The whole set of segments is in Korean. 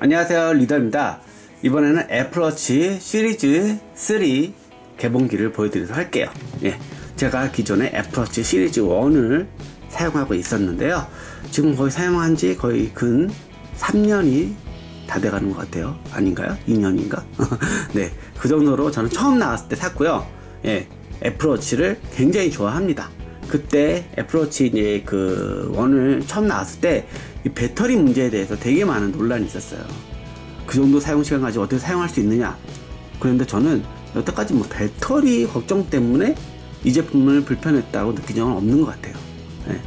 안녕하세요 리더입니다. 이번에는 애플워치 시리즈 3 개봉기를 보여드리도록 할게요. 예, 제가 기존에 애플워치 시리즈 1을 사용하고 있었는데요. 지금 거의 사용한 지 거의 근 3년이 다 돼가는 것 같아요. 아닌가요? 2년인가? 네, 그 정도로 저는 처음 나왔을 때 샀고요. 예, 애플워치를 굉장히 좋아합니다. 그때 애플워치 이제 그 원을 처음 나왔을 때 이 배터리 문제에 대해서 되게 많은 논란이 있었어요. 그 정도 사용 시간 가지고 어떻게 사용할 수 있느냐. 그런데 저는 여태까지 뭐 배터리 걱정 때문에 이 제품을 불편했다고 느낀 적은 없는 것 같아요. 예.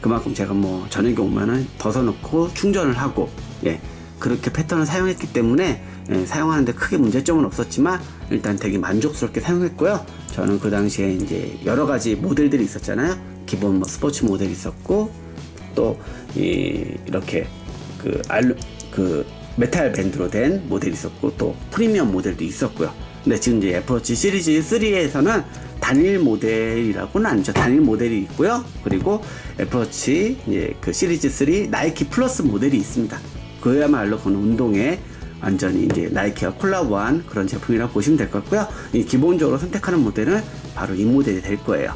그만큼 제가 뭐 저녁에 오면은 벗어놓고 충전을 하고 예. 그렇게 패턴을 사용했기 때문에 예, 사용하는데 크게 문제점은 없었지만 일단 되게 만족스럽게 사용했고요. 저는 그 당시에 이제 여러 가지 모델들이 있었잖아요. 기본 뭐 스포츠 모델이 있었고 또 이, 이렇게 그 알루 그 메탈 밴드로 된 모델이 있었고 또 프리미엄 모델도 있었고요. 근데 지금 이제 애플워치 시리즈 3에서는 단일 모델이라고는 아니죠. 단일 모델이 있고요. 그리고 애플워치 이제 그 시리즈 3 나이키 플러스 모델이 있습니다. 그야말로 그는 운동에 완전히 이제 나이키와 콜라보한 그런 제품이라고 보시면 될 것 같고요. 이 기본적으로 선택하는 모델은 바로 이 모델이 될 거예요.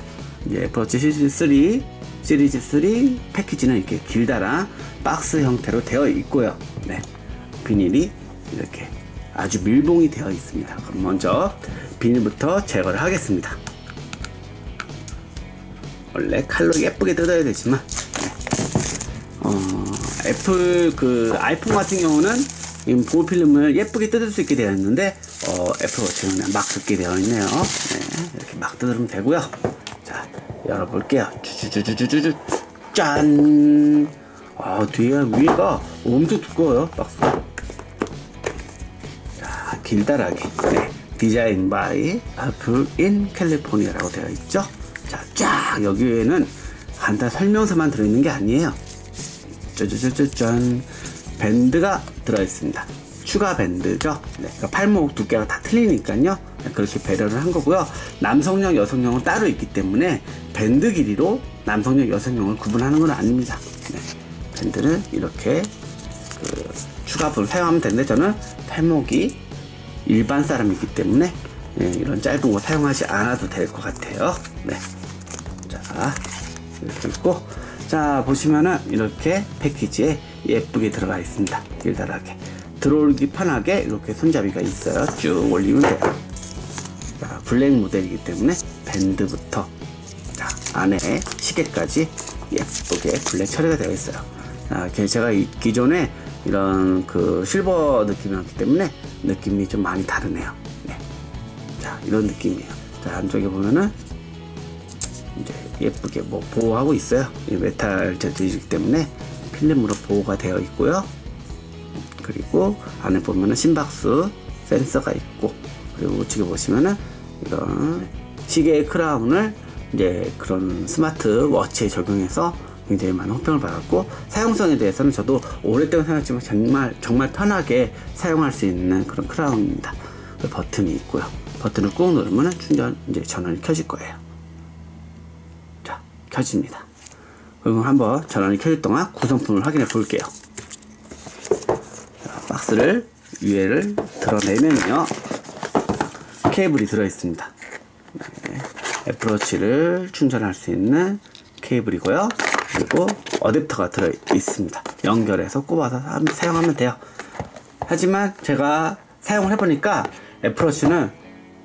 이제 애플워치 시리즈 3 시리즈 3 패키지는 이렇게 길다란 박스 형태로 되어 있고요. 네. 비닐이 이렇게 아주 밀봉이 되어 있습니다. 그럼 먼저 비닐부터 제거를 하겠습니다. 원래 칼로 예쁘게 뜯어야 되지만 네. 어, 애플 그 아이폰 같은 경우는 보호 필름을 예쁘게 뜯을 수 있게 되어 있는데 어, 애플워치는 막 뜯게 되어 있네요. 네, 이렇게 막 뜯으면 되고요. 자, 열어볼게요. 쭈쭈쭈쭈쭈쭈 짠. 아 뒤에 위가 엄청 두꺼워요 박스. 자 길다랗게 네. 디자인 바이 애플 인 캘리포니아라고 되어 있죠. 자, 쫙 여기에는 간단 설명서만 들어있는 게 아니에요. 짜자자짠 밴드가 들어있습니다. 추가 밴드죠. 네, 그러니까 팔목 두께가 다 틀리니까요. 네, 그렇게 배려를 한 거고요. 남성용, 여성용은 따로 있기 때문에 밴드 길이로 남성용, 여성용을 구분하는 건 아닙니다. 네, 밴드는 이렇게 그 추가부를 사용하면 되는데 저는 팔목이 일반 사람이기 때문에 네, 이런 짧은 거 사용하지 않아도 될 것 같아요. 네. 자, 이렇게 있고 자 보시면은 이렇게 패키지에 예쁘게 들어가 있습니다 길다랗게 들어올기 편하게 이렇게 손잡이가 있어요 쭉 올리면 돼요 자, 블랙 모델이기 때문에 밴드부터 자, 안에 시계까지 예쁘게 블랙 처리가 되어 있어요 자, 제가 이, 기존에 이런 그 실버 느낌이었기 때문에 느낌이 좀 많이 다르네요 네. 자 이런 느낌이에요 자 안쪽에 보면은 이제 예쁘게 뭐 보호하고 있어요. 메탈 재질이기 때문에 필름으로 보호가 되어 있고요. 그리고 안에 보면은 심박수 센서가 있고 그리고 우측에 보시면은 이런 시계의 크라운을 이제 그런 스마트 워치에 적용해서 굉장히 많은 호평을 받았고 사용성에 대해서는 저도 오랫동안 사용했지만 정말 정말 편하게 사용할 수 있는 그런 크라운입니다. 그 버튼이 있고요. 버튼을 꾹 누르면 충전 이제 전원이 켜질 거예요. 자, 켜집니다. 그럼 한번 전원이 켜질 동안 구성품을 확인해 볼게요. 자, 박스를 위에를 드러내면요. 케이블이 들어있습니다. 네, 애플워치를 충전할 수 있는 케이블이고요. 그리고 어댑터가 들어 있습니다. 연결해서 꼽아서 사용하면 돼요. 하지만 제가 사용을 해보니까 애플워치는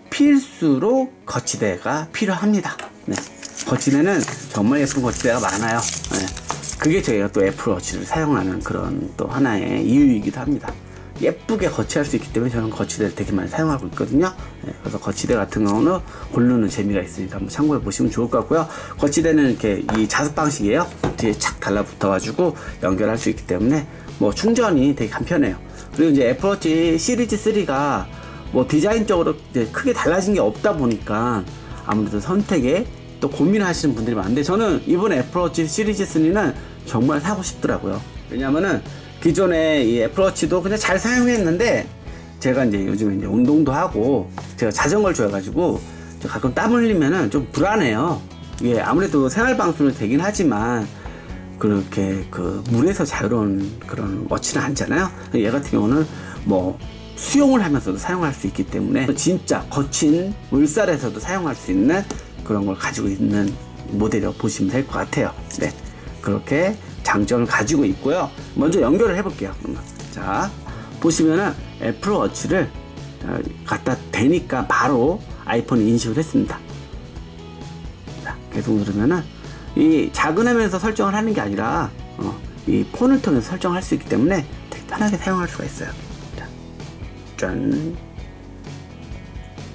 필수로 거치대가 필요합니다. 네. 거치대는 정말 예쁜 거치대가 많아요. 네. 그게 저희가 또 애플워치를 사용하는 그런 또 하나의 이유이기도 합니다. 예쁘게 거치할 수 있기 때문에 저는 거치대를 되게 많이 사용하고 있거든요. 네, 그래서 거치대 같은 경우는 고르는 재미가 있으니까 한번 참고해 보시면 좋을 것 같고요. 거치대는 이렇게 이 자습 방식이에요. 뒤에 착 달라붙어 가지고 연결할 수 있기 때문에 뭐 충전이 되게 간편해요. 그리고 이제 애플워치 시리즈 3가 뭐 디자인적으로 크게 달라진 게 없다 보니까 아무래도 선택에 또 고민하시는 분들이 많은데 저는 이번 애플워치 시리즈 3는 정말 사고 싶더라고요. 왜냐면은 기존에 이 애플워치도 그냥 잘 사용했는데 제가 이제 요즘에 이제 운동도 하고 제가 자전거를 좋아해가지고 가끔 땀 흘리면은 좀 불안해요. 이게 아무래도 생활 방송이 되긴 하지만 그렇게 그 물에서 자유로운 그런 워치는 아니잖아요. 얘 같은 경우는 뭐 수영을 하면서도 사용할 수 있기 때문에 진짜 거친 물살에서도 사용할 수 있는 그런 걸 가지고 있는 모델이라고 보시면 될 것 같아요. 네. 그렇게 장점을 가지고 있고요. 먼저 연결을 해볼게요. 자, 보시면은 애플워치를 어, 갖다 대니까 바로 아이폰이 인식을 했습니다. 자, 계속 누르면은 이 작은 화면에서 설정을 하는 게 아니라 어, 이 폰을 통해서 설정할 수 있기 때문에 되게 편하게 사용할 수가 있어요. 자, 짠.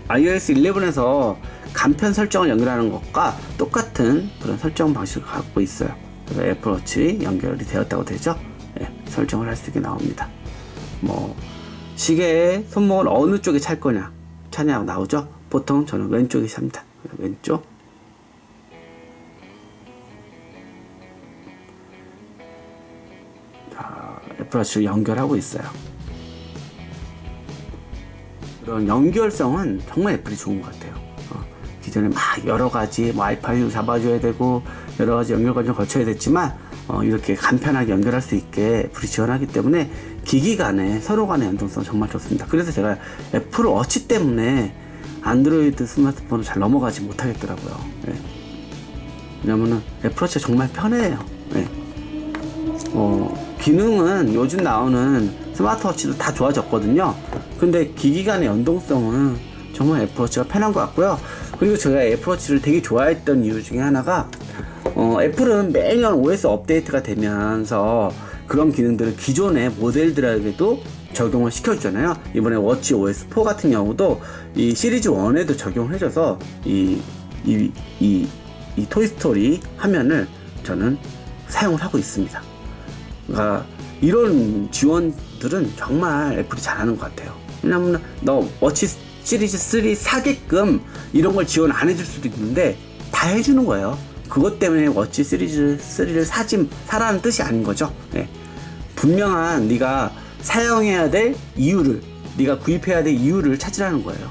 iOS 11에서 간편 설정을 연결하는 것과 똑같은 그런 설정 방식을 갖고 있어요. 그래서 애플워치 연결이 되었다고 되죠. 네, 설정을 할 수 있게 나옵니다. 뭐 시계의 손목을 어느 쪽에 찰 거냐 차냐고 나오죠. 보통 저는 왼쪽에 찹니다. 왼쪽. 자, 애플워치를 연결하고 있어요. 그런 연결성은 정말 애플이 좋은 것 같아요. 어, 기존에 막 여러 가지 뭐 와이파이도 잡아줘야 되고 여러 가지 연결 과정을 거쳐야 됐지만 어, 이렇게 간편하게 연결할 수 있게 애플이 지원하기 때문에 기기 간에 서로 간의 연동성 정말 좋습니다. 그래서 제가 애플 워치 때문에 안드로이드 스마트폰을 잘 넘어가지 못하겠더라고요. 네. 왜냐면은 애플 워치가 정말 편해요. 네. 어, 기능은 요즘 나오는 스마트워치도 다 좋아졌거든요. 근데 기기 간의 연동성은 정말 애플워치가 편한 것 같고요. 그리고 제가 애플워치를 되게 좋아했던 이유 중에 하나가 어, 애플은 매년 OS 업데이트가 되면서 그런 기능들을 기존의 모델들에게도 적용을 시켜주잖아요. 이번에 워치 OS 4 같은 경우도 이 시리즈 1에도 적용을 해줘서 이, 이, 이, 이 토이스토리 화면을 저는 사용을 하고 있습니다. 그러니까 이런 지원들은 정말 애플이 잘하는 것 같아요. 왜냐면 너 워치 시리즈 3 사게끔 이런 걸 지원 안 해줄 수도 있는데 다 해주는 거예요. 그것 때문에 워치 시리즈 3를 사지 사라는 뜻이 아닌 거죠. 네. 분명한 네가 사용해야 될 이유를 네가 구입해야 될 이유를 찾으라는 거예요.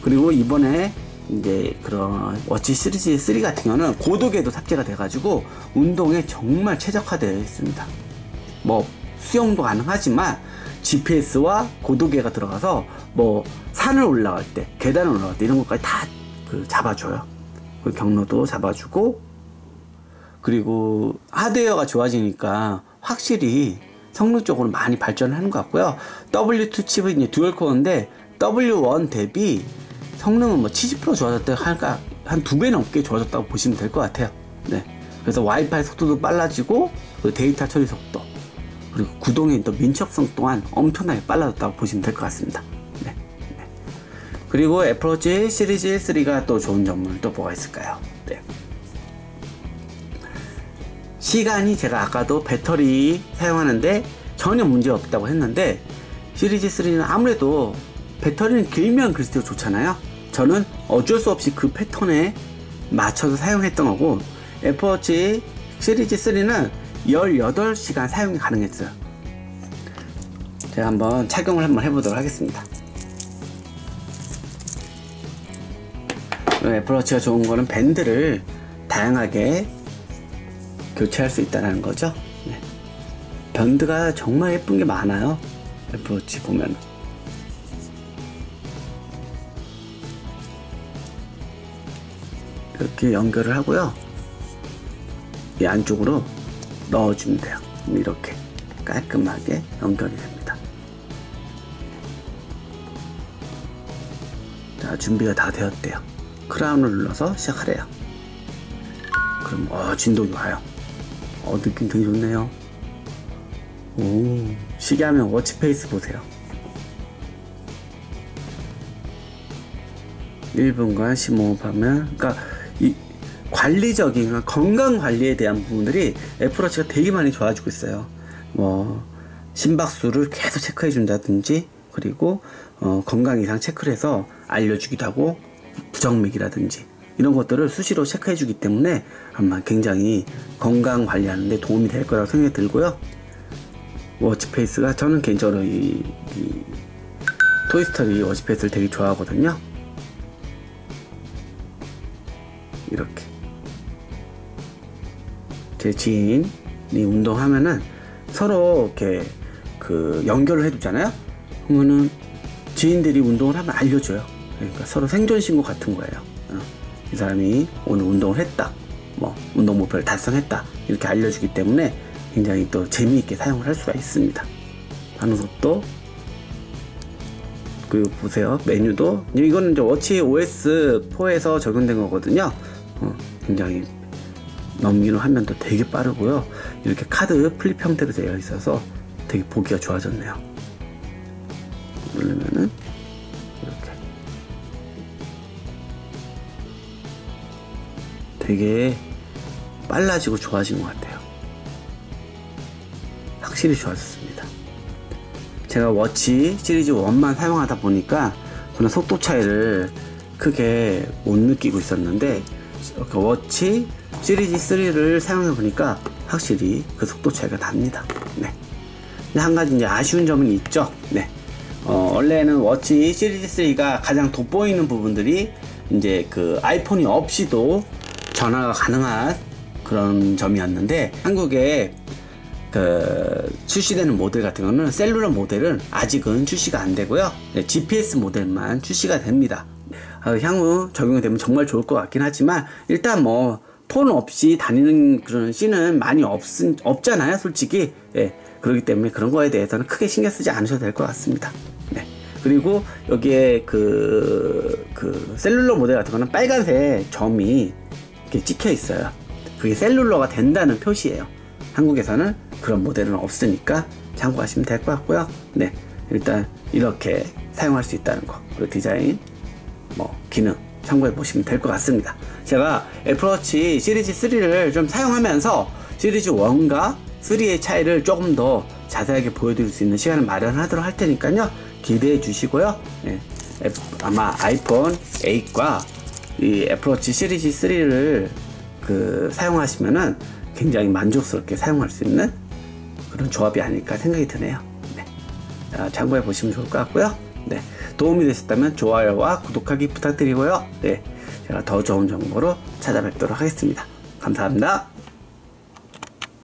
그리고 이번에 이제 그런 워치 시리즈 3 같은 경우는 고도계도 탑재가 돼가지고 운동에 정말 최적화되어 있습니다. 뭐 수영도 가능하지만 GPS와 고도계가 들어가서 뭐 산을 올라갈 때, 계단을 올라갈 때 이런 것까지 다 그 잡아줘요. 그 경로도 잡아주고 그리고 하드웨어가 좋아지니까 확실히 성능적으로 많이 발전하는 것 같고요. W2 칩은 이제 듀얼 코어인데 W1 대비 성능은 뭐 70% 좋아졌다 할까 한 두 배 넘게 좋아졌다고 보시면 될 것 같아요. 네. 그래서 와이파이 속도도 빨라지고 그 데이터 처리 속도 그리고 구동의 또 민첩성 또한 엄청나게 빨라졌다고 보시면 될 것 같습니다. 네. 네. 그리고 애플워치 시리즈 3가 또 좋은 점은 또 뭐가 있을까요? 네. 시간이 제가 아까도 배터리 사용하는데 전혀 문제 없다고 했는데 시리즈 3는 아무래도 배터리는 길면 글수록 좋잖아요. 저는 어쩔 수 없이 그 패턴에 맞춰서 사용했던 거고 애플워치 시리즈 3는 18시간 사용이 가능했어요. 제가 한번 착용을 한번 해보도록 하겠습니다. 애플워치가 좋은 거는 밴드를 다양하게 교체할 수 있다는 거죠. 네. 밴드가 정말 예쁜 게 많아요. 애플워치 보면. 이렇게 연결을 하고요. 이 안쪽으로 넣어주면 돼요. 이렇게 깔끔하게 연결이 됩니다. 자, 준비가 다 되었대요. 크라운을 눌러서 시작하래요. 그럼, 어, 진동이 와요. 어, 느낌 되게 좋네요. 오, 시계 하면 워치페이스 보세요. 1분간 심호흡 하면, 그러니까 이 관리적인 건강 관리에 대한 부분들이 애플워치가 되게 많이 좋아지고 있어요. 뭐 심박수를 계속 체크해 준다든지 그리고 어, 건강 이상 체크를 해서 알려주기도 하고 부정맥이라든지 이런 것들을 수시로 체크해 주기 때문에 아마 굉장히 건강 관리하는 데 도움이 될 거라고 생각이 들고요. 워치페이스가 저는 개인적으로 이, 이 토이스토리 워치페이스를 되게 좋아하거든요. 이렇게 제 지인이 운동하면은 서로 이렇게 그 연결을 해두잖아요. 그러면은 지인들이 운동을 하면 알려줘요. 그러니까 서로 생존 신고 같은 거예요. 어, 이 사람이 오늘 운동을 했다. 뭐 운동 목표를 달성했다. 이렇게 알려주기 때문에 굉장히 또 재미있게 사용을 할 수가 있습니다. 반응 속도 그리고 보세요 메뉴도 이거는 이제 워치 OS 4에서 적용된 거거든요. 어, 굉장히 넘기는 화면도 되게 빠르고요. 이렇게 카드 플립 형태로 되어 있어서 되게 보기가 좋아졌네요. 누르면은 이렇게 되게 빨라지고 좋아진 것 같아요. 확실히 좋아졌습니다. 제가 워치 시리즈 1만 사용하다 보니까 저는 속도 차이를 크게 못 느끼고 있었는데 그 워치 시리즈 3를 사용해 보니까 확실히 그 속도 차이가 납니다. 네. 근데 한 가지 이제 아쉬운 점은 있죠. 네. 어, 원래는 워치 시리즈 3가 가장 돋보이는 부분들이 이제 그 아이폰이 없이도 전화가 가능한 그런 점이었는데 한국에 그 출시되는 모델 같은 거는 셀룰러 모델은 아직은 출시가 안 되고요. 네, GPS 모델만 출시가 됩니다. 어, 향후 적용이 되면 정말 좋을 것 같긴 하지만 일단 뭐 폰 없이 다니는 그런 씬은 많이 없, 없잖아요 솔직히. 예, 그렇기 때문에 그런 거에 대해서는 크게 신경 쓰지 않으셔도 될 것 같습니다. 네. 그리고 여기에 그, 그 셀룰러 모델 같은 거는 빨간색 점이 이렇게 찍혀 있어요. 그게 셀룰러가 된다는 표시예요. 한국에서는 그런 모델은 없으니까 참고하시면 될 것 같고요. 네. 일단 이렇게 사용할 수 있다는 거. 그리고 디자인 뭐 기능 참고해 보시면 될 것 같습니다. 제가 애플워치 시리즈 3를 좀 사용하면서 시리즈 1과 3의 차이를 조금 더 자세하게 보여드릴 수 있는 시간을 마련하도록 할 테니까요. 기대해 주시고요. 네, 아마 아이폰 8과 이 애플워치 시리즈 3를 그 사용하시면은 굉장히 만족스럽게 사용할 수 있는 그런 조합이 아닐까 생각이 드네요. 네. 참고해 보시면 좋을 것 같고요. 네. 도움이 되셨다면 좋아요와 구독하기 부탁드리고요. 네. 제가 더 좋은 정보로 찾아뵙도록 하겠습니다. 감사합니다.